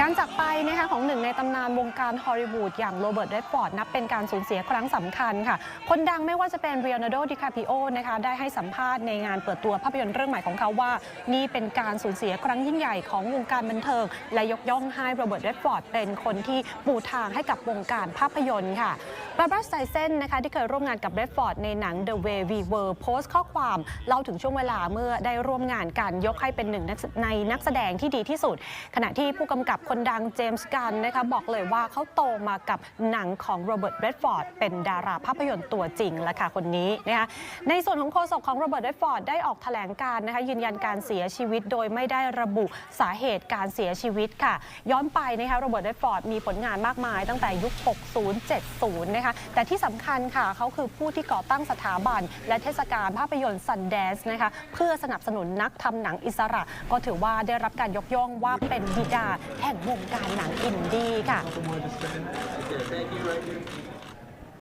การจากไปนะคะของหนึ่งในตำนานวงการฮอลลีวูดอย่างโรเบิร์ตเรดฟอร์ดนับเป็นการสูญเสียครั้งสำคัญค่ะ คนดังไม่ว่าจะเป็นเรียนาโดดิคาปิโอนะคะได้ให้สัมภาษณ์ในงานเปิดตัวภาพยนตร์เรื่องใหม่ของเขาว่า นี่เป็นการสูญเสียครั้งยิ่งใหญ่ของวงการบันเทิง และยกย่องให้โรเบิร์ตเรดฟอร์ดเป็นคนที่ปูทางให้กับวงการภาพยนตร์ค่ะ บาร์บาสไซเซนนะคะที่เคยร่วมงานกับเรดฟอร์ดในหนัง The Way We Were โพสต์ข้อความเล่าถึงช่วงเวลาเมื่อได้ร่วมงานกันยกให้เป็นหนึ่งในนักแสดงที่ดีที่สุด ขณะที่ผู้กำกับคนดังเจมส์กันนะคะบอกเลยว่าเขาโตมากับหนังของโรเบิร์ตเรดฟอร์ดเป็นดาราภาพยนตร์ตัวจริงและค่ะคนนี้นะคะในส่วนของโฆษกของโรเบิร์ตเรดฟอร์ดได้ออกแถลงการ์นะคะยืนยันการเสียชีวิตโดยไม่ได้ระบุสาเหตุการเสียชีวิตค่ะ ย้อนไปนะคะโรเบิร์ตเรดฟอร์ดมีผลงานมากมายตั้งแต่ยุค 60 70นะคะแต่ที่สำคัญค่ะเขาคือผู้ที่ก่อตั้งสถาบัน และเทศกาลภาพยนตร์ซันแดนส์นะคะเพื่อสนับสนุนนักทำหนังอิสระ ก็ถือว่าได้รับการยกย่องว่าเป็นบิดาแห่งวงการหนังอินดี้ค่ะ